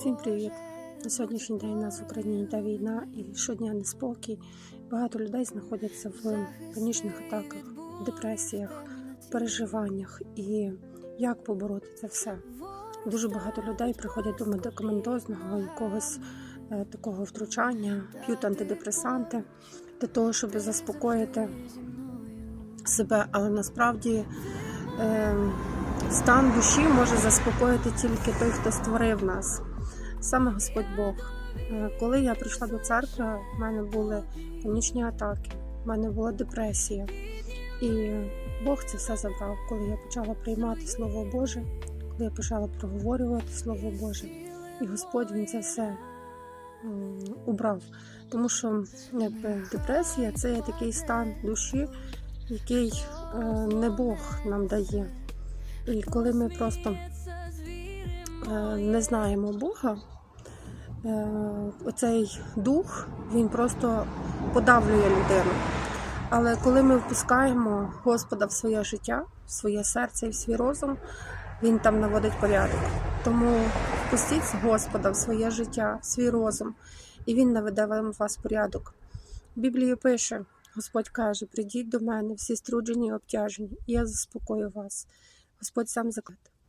Всім привіт! На сьогоднішній день у нас в Україні йде війна і щодня неспокій. Багато людей знаходяться в панічних атаках, депресіях, переживаннях. І як побороти це все? Дуже багато людей приходять до медикаментозного якогось е, такого втручання, п'ють антидепресанти для того, щоб заспокоїти себе, але насправді. Е, Стан душі може заспокоїти тільки той, хто створив нас, саме Господь Бог. Е, Коли я прийшла до церкви, в мене були панічні атаки, в мене була депресія. І Бог це все забрав, коли я почала приймати Слово Боже, коли я почала проговорювати Слово Боже. І Господь Він це все убрав. Тому що якби, депресія це є такий стан душі, який е, не Бог нам дає. І коли ми просто е, не знаємо Бога, оцей дух він просто подавлює людину. Але коли ми впускаємо Господа в своє життя, в своє серце і в свій розум, він там наводить порядок. Тому впустіть Господа в своє життя, в свій розум, і він наведе вам вас порядок. В Біблії пише: Господь каже: прийдіть до мене, всі струджені і обтяжені, і я заспокою вас. Господь сам закликає.